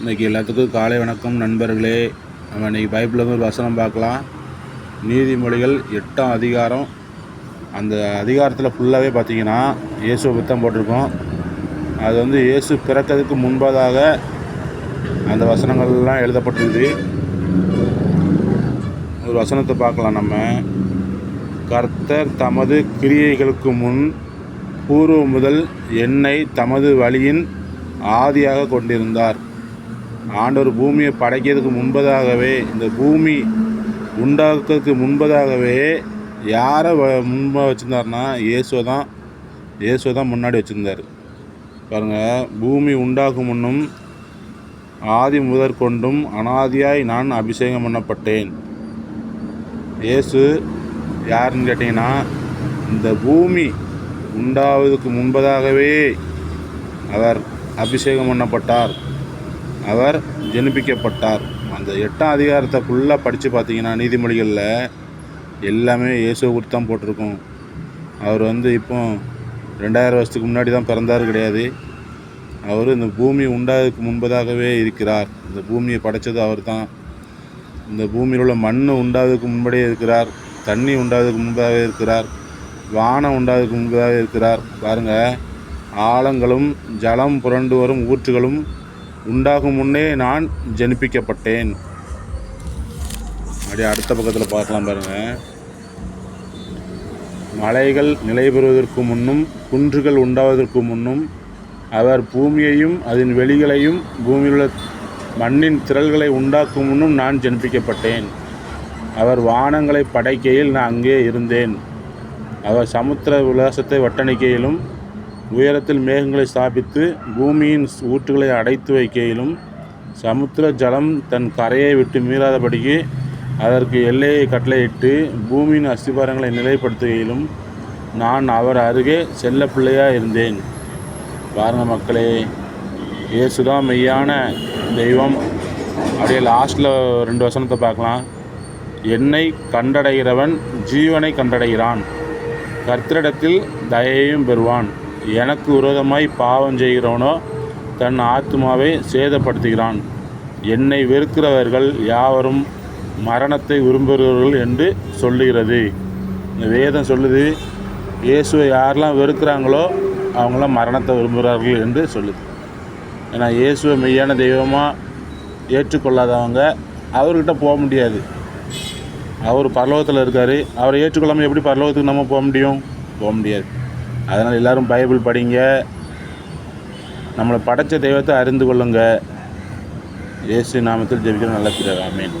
இன்றைக்கி எல்லாத்துக்கும் காலை வணக்கம் நண்பர்களே. நம்ம இன்றைக்கி பைப்பில் ஒரு வசனம் பார்க்கலாம். நீதிமொழிகள் எட்டாம் அதிகாரம். அந்த அதிகாரத்தில் ஃபுல்லாகவே பார்த்தீங்கன்னா இயேசுவை புத்தம் போட்டிருக்கோம். அது வந்து இயேசு பிறக்கிறதுக்கு முன்பதாக அந்த வசனங்கள்லாம் எழுதப்பட்டிருக்குது ஒரு வசனத்தை பார்க்கலாம் நம்ம. கர்த்தர் தமது கிரியைகளுக்கு முன் பூர்வம் முதல் என்னை தமது வழியின் ஆதியாக கொண்டிருந்தார். ஆண்டவர் பூமியை படைக்கிறதுக்கு முன்பதாகவே இந்த பூமி உண்டாக்குறதுக்கு முன்பதாகவே யாரை வ முன்பாக வச்சுருந்தாருன்னா இயேசுவை தான் இயேசுவை தான் முன்னாடி வச்சுருந்தார். பாருங்கள் பூமி உண்டாகும் முன்னும் ஆதி முதற்கொண்டும் அனாதியாய் நான் அபிஷேகம் பண்ணப்பட்டேன். இயேசு யாருன்னு கேட்டிங்கன்னா இந்த பூமி உண்டாவதுக்கு முன்பதாகவே அவர் அபிஷேகம் பண்ணப்பட்டார். அவர் ஜெனிப்பிக்கப்பட்டார். அந்த எட்டாம் அதிகாரத்தை ஃபுல்லாக படித்து பார்த்தீங்கன்னா நீதிமொழிகளில் எல்லாமே இயேசுவை குறித்து தான் போட்டிருக்கும். அவர் வந்து இப்போ ரெண்டாயிரம் வருஷத்துக்கு முன்னாடி தான் பிறந்தார் கிடையாது. அவர் இந்த பூமி உண்டாவதுக்கு முன்பதாகவே இருக்கிறார். இந்த பூமியை படைத்தது அவர் தான். இந்த பூமியில் உள்ள மண் உண்டாததுக்கு முன்படியே இருக்கிறார். தண்ணி உண்டாததுக்கு முன்பாகவே இருக்கிறார். வானம் உண்டாததுக்கு முன்பதாக இருக்கிறார். பாருங்கள் ஆழங்களும் ஜலம் புரண்டு வரும் ஊற்றுகளும் உண்டாகும் முன்னே நான் ஜனிப்பிக்கப்பட்டேன். அப்படியே அடுத்த பக்கத்தில் பார்க்கலாம் பாருங்கள் மலைகள் நிலை பெறுவதற்கு முன்னும் குன்றுகள் உண்டாவதற்கு முன்னும் அவர் பூமியையும் அதன் வெளிகளையும் பூமியிலுள்ள மண்ணின் திரள்களை உண்டாக்கும் முன்னும் நான் ஜனிப்பிக்கப்பட்டேன். அவர் வானங்களை படைக்கையில் நான் அங்கே இருந்தேன். அவர் சமுத்திர விலாசத்தை வட்டணிக்கையிலும் உயரத்தில் மேகங்களை ஸ்தாபித்து பூமியின் ஊற்றுகளை அடைத்து வைக்கையிலும் சமுத்திர ஜலம் தன் கரையை விட்டு மீறாதபடிக்கு அதற்கு எல்லையை கட்டளையிட்டு பூமியின் அஸ்திபாரங்களை நிலைப்படுத்துகையிலும் நான் அவர் அருகே செல்ல பிள்ளையாக இருந்தேன் பாருங்க மக்களே இயேசுதான் மெய்யான தெய்வம். அப்படியே லாஸ்ட்டில் ரெண்டு வசனத்தை பார்க்கலாம். என்னை கண்டடைகிறவன் ஜீவனை கண்டடைகிறான். கர்த்தரிடத்தில் தயையும் பெறுவான். எனக்கு விரோதமாய் பாவம் செய்கிறவனோ தன் ஆத்மாவை சேதப்படுத்துகிறான். என்னை வெறுக்கிறவர்கள் யாவரும் மரணத்தை விரும்புகிறவர்கள் என்று சொல்லுகிறது. இந்த வேதம் சொல்லுது இயேசுவை யாரெல்லாம் வெறுக்கிறாங்களோ அவங்களாம் மரணத்தை விரும்புகிறார்கள் என்று சொல்லுது. ஏன்னா இயேசுவை மெய்யான தெய்வமாக ஏற்றுக்கொள்ளாதவங்க அவர்கிட்ட போக முடியாது. அவர் பரலோகத்தில் இருக்கார். அவரை ஏற்றுக்கொள்ளாமல் எப்படி பரலோகத்துக்கு நம்ம போக முடியும்? போக முடியாது. அதனால் எல்லோரும் பைபிள் படிங்க. நம்மளை படைத்த தெய்வத்தை அறிந்து கொள்ளுங்க. இயேசு நாமத்தில் ஜெபிக்கிற நல்ல பிறகு ஆமேன்.